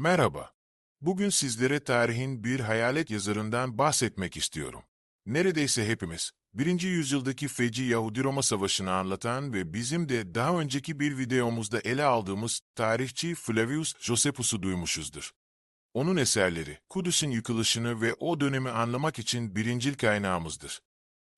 Merhaba. Bugün sizlere tarihin bir hayalet yazarından bahsetmek istiyorum. Neredeyse hepimiz, 1. yüzyıldaki feci Yahudi-Roma savaşını anlatan ve bizim de daha önceki bir videomuzda ele aldığımız tarihçi Flavius Josephus'u duymuşuzdur. Onun eserleri, Kudüs'ün yıkılışını ve o dönemi anlamak için birincil kaynağımızdır.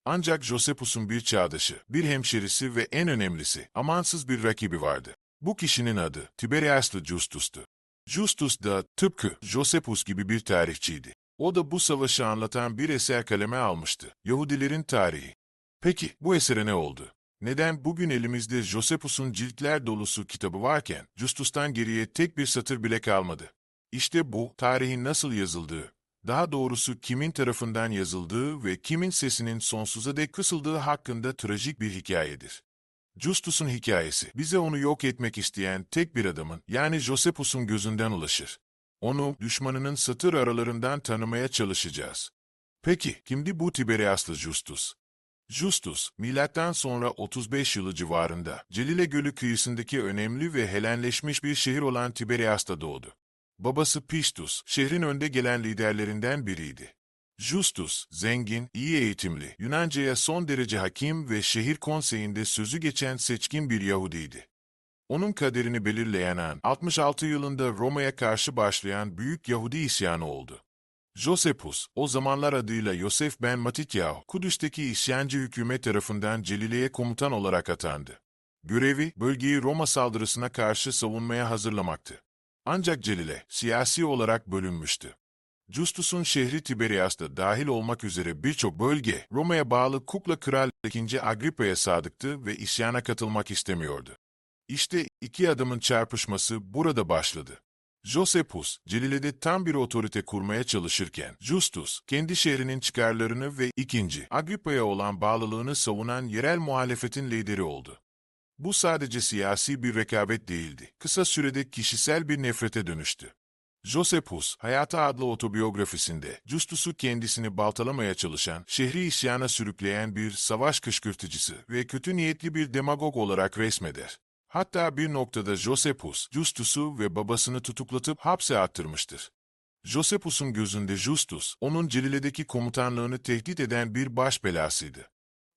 Ancak Josephus'un bir çağdaşı, bir hemşerisi ve en önemlisi, amansız bir rakibi vardı. Bu kişinin adı Tiberius'lu Justus'tu. Justus da tıpkı Josephus gibi bir tarihçiydi. O da bu savaşı anlatan bir eser kaleme almıştı. Yahudilerin tarihi. Peki bu esere ne oldu? Neden bugün elimizde Josephus'un ciltler dolusu kitabı varken Justus'tan geriye tek bir satır bile kalmadı? İşte bu tarihin nasıl yazıldığı, daha doğrusu kimin tarafından yazıldığı ve kimin sesinin sonsuza dek kısıldığı hakkında trajik bir hikayedir. Justus'un hikayesi, bize onu yok etmek isteyen tek bir adamın, yani Josephus'un gözünden ulaşır. Onu düşmanının satır aralarından tanımaya çalışacağız. Peki, kimdi bu Tiberiaslı Justus? Justus, milattan sonra 35 yılı civarında Celile Gölü kıyısındaki önemli ve helenleşmiş bir şehir olan Tiberias'ta doğdu. Babası Pistus, şehrin önde gelen liderlerinden biriydi. Justus, zengin, iyi eğitimli, Yunanca'ya son derece hakim ve şehir konseyinde sözü geçen seçkin bir Yahudiydi. Onun kaderini belirleyen an, 66 yılında Roma'ya karşı başlayan büyük Yahudi isyanı oldu. Josephus, o zamanlar adıyla Yosef ben Matityahu, Kudüs'teki isyancı hükümet tarafından Celile'ye komutan olarak atandı. Görevi, bölgeyi Roma saldırısına karşı savunmaya hazırlamaktı. Ancak Celile, siyasi olarak bölünmüştü. Justus'un şehri Tiberias'ta dahil olmak üzere birçok bölge, Roma'ya bağlı Kukla Kral 2. Agrippa'ya sadıktı ve isyana katılmak istemiyordu. İşte iki adamın çarpışması burada başladı. Josephus, Celile'de tam bir otorite kurmaya çalışırken, Justus, kendi şehrinin çıkarlarını ve ikinci, Agrippa'ya olan bağlılığını savunan yerel muhalefetin lideri oldu. Bu sadece siyasi bir rekabet değildi. Kısa sürede kişisel bir nefrete dönüştü. Josephus, Hayata adlı otobiyografisinde, Justus'u kendisini baltalamaya çalışan, şehri isyana sürükleyen bir savaş kışkırtıcısı ve kötü niyetli bir demagog olarak resmeder. Hatta bir noktada Josephus, Justus'u ve babasını tutuklatıp hapse attırmıştır. Josephus'un gözünde Justus, onun Celile'deki komutanlığını tehdit eden bir baş belasıydı.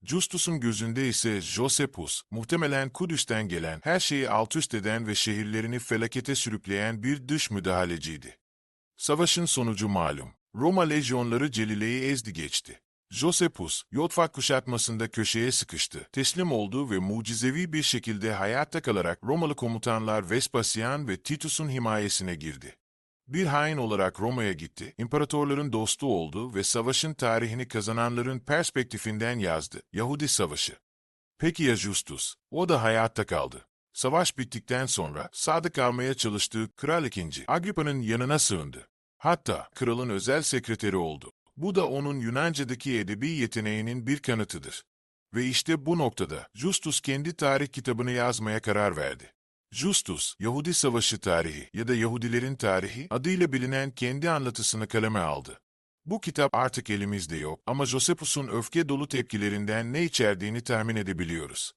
Justus'un gözünde ise Josephus, muhtemelen Kudüs'ten gelen, her şeyi altüst eden ve şehirlerini felakete sürükleyen bir dış müdahaleciydi. Savaşın sonucu malum. Roma lejyonları Celile'yi ezdi geçti. Josephus, Yotfak kuşatmasında köşeye sıkıştı, teslim oldu ve mucizevi bir şekilde hayatta kalarak Romalı komutanlar Vespasian ve Titus'un himayesine girdi. Bir hain olarak Roma'ya gitti, imparatorların dostu oldu ve savaşın tarihini kazananların perspektifinden yazdı. Yahudi Savaşı. Peki ya Justus? O da hayatta kaldı. Savaş bittikten sonra sadık kalmaya çalıştığı Kral II. Agrippa'nın yanına sığındı. Hatta kralın özel sekreteri oldu. Bu da onun Yunanca'daki edebi yeteneğinin bir kanıtıdır. Ve işte bu noktada Justus kendi tarih kitabını yazmaya karar verdi. Justus, Yahudi Savaşı Tarihi ya da Yahudilerin Tarihi adıyla bilinen kendi anlatısını kaleme aldı. Bu kitap artık elimizde yok ama Josephus'un öfke dolu tepkilerinden ne içerdiğini tahmin edebiliyoruz.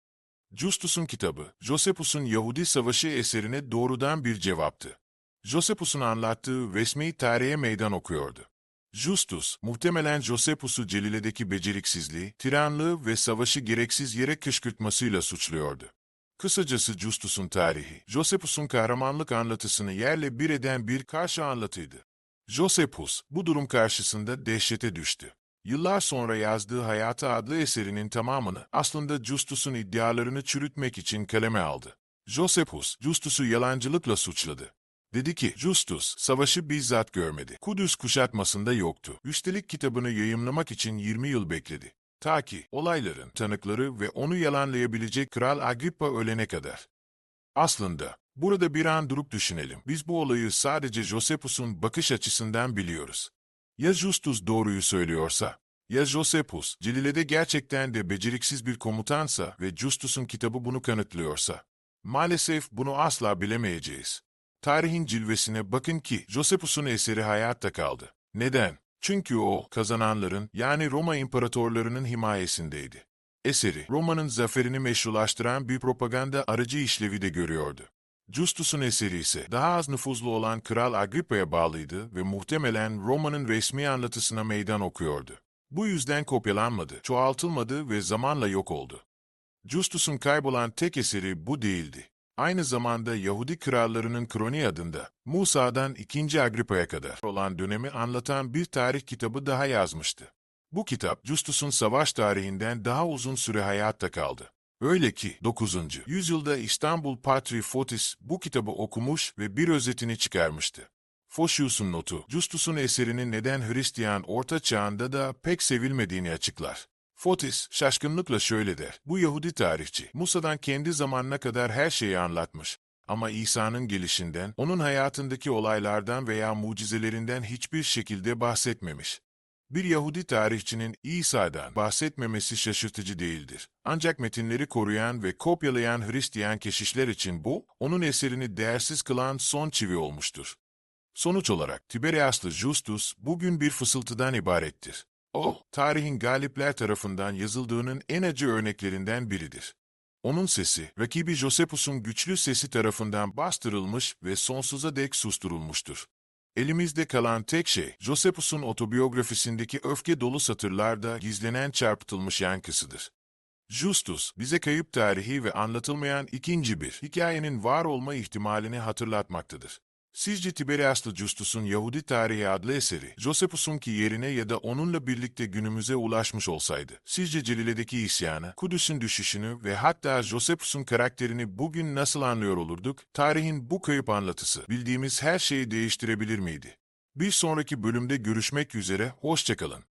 Justus'un kitabı, Josephus'un Yahudi Savaşı eserine doğrudan bir cevaptı. Josephus'un anlattığı resmi tarihe meydan okuyordu. Justus, muhtemelen Josephus'u Celile'deki beceriksizliği, tiranlığı ve savaşı gereksiz yere kışkırtmasıyla suçluyordu. Kısacası Justus'un tarihi, Josephus'un kahramanlık anlatısını yerle bir eden bir karşı anlatıydı. Josephus, bu durum karşısında dehşete düştü. Yıllar sonra yazdığı Hayatı adlı eserinin tamamını aslında Justus'un iddialarını çürütmek için kaleme aldı. Josephus, Justus'u yalancılıkla suçladı. Dedi ki, Justus, savaşı bizzat görmedi. Kudüs kuşatmasında yoktu. Üstelik kitabını yayımlamak için 20 yıl bekledi. Ta ki olayların tanıkları ve onu yalanlayabilecek Kral Agrippa ölene kadar. Aslında burada bir an durup düşünelim. Biz bu olayı sadece Josephus'un bakış açısından biliyoruz. Ya Justus doğruyu söylüyorsa, ya Josephus, Celile'de gerçekten de beceriksiz bir komutansa ve Justus'un kitabı bunu kanıtlıyorsa, maalesef bunu asla bilemeyeceğiz. Tarihin cilvesine bakın ki Josephus'un eseri hayatta kaldı. Neden? Çünkü o, kazananların yani Roma imparatorlarının himayesindeydi. Eseri, Roma'nın zaferini meşrulaştıran bir propaganda aracı işlevi de görüyordu. Justus'un eseri ise daha az nüfuzlu olan Kral Agrippa'ya bağlıydı ve muhtemelen Roma'nın resmi anlatısına meydan okuyordu. Bu yüzden kopyalanmadı, çoğaltılmadı ve zamanla yok oldu. Justus'un kaybolan tek eseri bu değildi. Aynı zamanda Yahudi krallarının Kroni adında Musa'dan 2. Agrippa'ya kadar olan dönemi anlatan bir tarih kitabı daha yazmıştı. Bu kitap Justus'un savaş tarihinden daha uzun süre hayatta kaldı. Öyle ki 9. yüzyılda İstanbul Patri Fotis bu kitabı okumuş ve bir özetini çıkarmıştı. Photius'un notu, Justus'un eserinin neden Hristiyan Orta Çağ'ında da pek sevilmediğini açıklar. Fotis, şaşkınlıkla şöyle der, bu Yahudi tarihçi, Musa'dan kendi zamanına kadar her şeyi anlatmış. Ama İsa'nın gelişinden, onun hayatındaki olaylardan veya mucizelerinden hiçbir şekilde bahsetmemiş. Bir Yahudi tarihçinin İsa'dan bahsetmemesi şaşırtıcı değildir. Ancak metinleri koruyan ve kopyalayan Hristiyan keşişler için bu, onun eserini değersiz kılan son çivi olmuştur. Sonuç olarak Tiberiaslı Justus bugün bir fısıltıdan ibarettir. O, tarihin galipler tarafından yazıldığının en acı örneklerinden biridir. Onun sesi, rakibi Josephus'un güçlü sesi tarafından bastırılmış ve sonsuza dek susturulmuştur. Elimizde kalan tek şey, Josephus'un otobiyografisindeki öfke dolu satırlarda gizlenen çarpıtılmış yankısıdır. Justus, bize kayıp tarihi ve anlatılmayan ikinci bir hikayenin var olma ihtimalini hatırlatmaktadır. Sizce Tiberiaslı Justus'un Yahudi Tarihi adlı eseri, Josephus'unki yerine ya da onunla birlikte günümüze ulaşmış olsaydı, sizce Celile'deki isyanı, Kudüs'ün düşüşünü ve hatta Josephus'un karakterini bugün nasıl anlıyor olurduk? Tarihin bu kayıp anlatısı, bildiğimiz her şeyi değiştirebilir miydi? Bir sonraki bölümde görüşmek üzere, hoşçakalın.